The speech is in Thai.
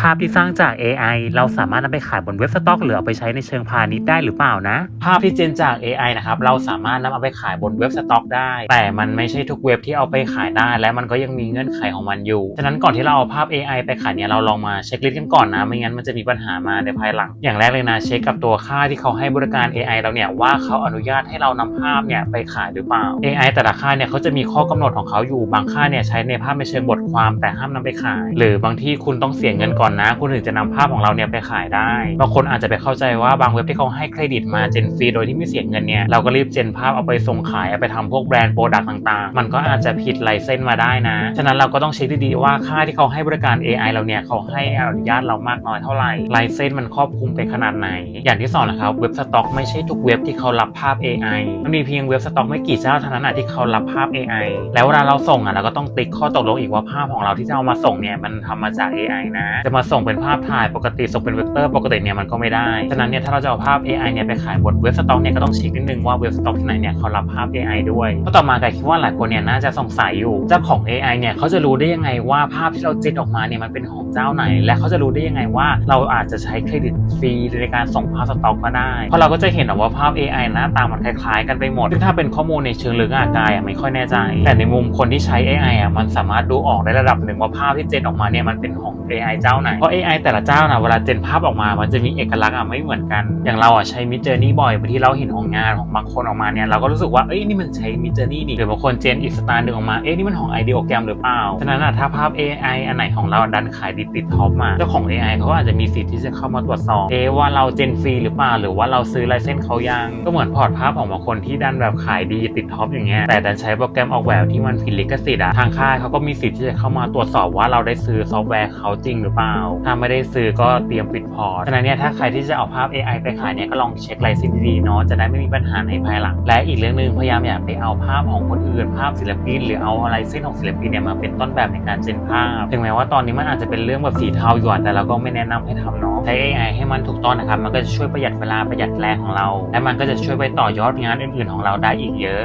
ภาพที่สร้างจาก AI เราสามารถนำไปขายบนเว็บสต็อก หรือเอาไปใช้ในเชิงพาณิชย์ได้หรือเปล่านะ ภาพที่เจนจาก AI นะครับเราสามารถนำเอาไปขายบนเว็บสต็อก ได้ แต่มันไม่ใช่ทุกเว็บที่เอาไปขายได้ และมันก็ยังมีเงื่อนไขของมันอยู่ฉะนั้นก่อนที่เราเอาภาพ AI ไปขายเนี่ยเราลองมาเช็คลิสต์กันก่อนนะไม่งั้นมันจะมีปัญหามาในภายหลัง อย่างแรกเลยนะเช็คกับตัวค่าที่เขาให้บริการ AI เราเนี่ยว่าเขาอนุญาตให้เรานำภาพเนี่ยไปขายหรือเปล่า AI แต่ละค่าเนี่ยเขาจะมีข้อกำหนดของเขาอยู่บางค่าเนี่ยใช้ในภาพในเชิงบทความแต่ห้ามนำไปขาย หรือบางที่คุณต้องเสียเงินก่อนอนนะ คุณถึงจะนำภาพของเราเนี่ยไปขายได้ บางคนอาจจะไปเข้าใจว่าบางเว็บที่เขาให้เครดิตมาเจนฟรีโดยที่ไม่เสียเงินเนี่ย เราก็รีบเจนภาพเอาไปส่งขาย เอาไปทำพวกแบรนด์โปรดักต์ต่างๆ มันก็อาจจะผิดไลเซนส์มาได้นะ ฉะนั้นเราก็ต้องเช็คดีๆว่าค่าที่เขาให้บริการ AI เราเนี่ยเขาให้อนุญาตเรามากน้อยเท่าไหร่ ไลเซนส์มันครอบคลุมไปขนาดไหน อย่างที่สองนะครับ เว็บสต็อกไม่ใช่ทุกเว็บที่เขารับภาพ AI มันมีเพียงเว็บสต็อกไม่กี่เจ้าเท่านั้นนะที่เขารับภาพ AI แล้วเวลาเราส่งอะเราก็ต้องติ๊กข้อตกลงอีกว่าภาพของเราที่จะเอามาส่งเนี่ยมันทำมาจาก AI นะจะมาส่งเป็นภาพถ่ายปกติส่งเป็นเวกเตอร์ปกติเนี่ยมันก็ไม่ได้ ฉะนั้นเนี่ยถ้าเราจะเอาภาพ AI เนี่ยไปขายบนเว็บสต็อกเนี่ยก็ต้องเช็คนิดนึงว่าเว็บสต็อกที่ไหนเนี่ยเขารับภาพ AI ด้วยก็ต่อมาไก่คิดว่าหลายคนเนี่ยน่าจะสงสัยอยู่เจ้าของ AI เนี่ยเขาจะรู้ได้ยังไงว่าภาพที่เราเจนออกมาเนี่ยมันเป็นของเจ้าไหน และเขาจะรู้ได้ยังไงว่าเราอาจจะใช้เครดิตฟรีในการส่งภาพสต็อกก็ได้ เพราะเราก็จะเห็นว่าภาพ AI หน้าตามันคล้ายๆ กันไปหมดซึ่งถ้าเป็นข้อมูลในเชิงลึกอากายอะไม่ค่อยแน่ใจ แต่ในมุมคนที่ใช้ AI อะมันสามารถดูออกได้ระดับหนึ่งว่าภาพที่เจนออกมาเนี่ยมันเป็นของ AI เจ้าไหน เพราะ AI แต่ละเจ้านะเวลาเจนภาพออกมา มันจะมีเอกลักษณ์อะไม่เหมือนกัน อย่างเราอะใช้มิเจอร์นี่บ่อยบางทีเราเห็นของงานของบางคนออกมาเนี่ยเราก็รู้สึกว่าเอ้ยนี่มันใช้มิเจอร์นี่นี่หรือบางคนเจนอีกสไตล์หนึ่งออกมาเอ้ยนี่มันของ Ideogram หรือเปล่าฉะนั้นอะถ้าภาพ AI อันไหนของเราดันขายดีติดท็อปมาเจ้าของ AI เขาก็อาจจะมีสิทธิ์ที่จะเข้ามาตรวจสอบเอะว่าเราเจนฟรีหรือเปล่าหรือว่าเราซื้อไลเซนส์เขายังก็เหมือนพอร์ตภาพของบางคนที่ดันแบบขายดีติดท็อปอย่างเงี้ยแต่ดันใช้โปรแกรมออกแบบที่มันผิดลิขสิทธิ์อะทางค่ายเขาก็มีสิทธิ์ที่จะเข้ามาตรวจสอบว่าเราได้ซื้อซอฟต์แวร์เขาจริงหรือเปล่าถ้าไม่ได้ซื้อก็เตรียมปิดพอร์ตฉะนั้นเนี่ยถ้าใครที่จะเอาภาพ AI ไปขายเนี่ยก็ลองเช็คลเซนส์ดีๆเนาะจะได้ไม่มีปัญหาในภายหลัง และอีกเรื่องหนึ่งพยายามอย่าไปเอาภาพของคนอื่นภาพศิลปิน หรือเอาไลเซนส์ของศิลปินเนี่ยมาเป็นต้นแบบในการเจนภาพ ถึงแม้ว่าตอนนี้มันอาจจะเป็นเรื่องแบบสีเทาอยู่แต่เราก็ไม่แนะนำให้ทำเนาะใช้ AI ให้มันถูกต้องนะครับมันก็จะช่วยประหยัดเวลาประหยัดแรงของเรา และมันก็จะช่วยไปต่อยอดงานอื่น ๆของเราได้อีกเยอะ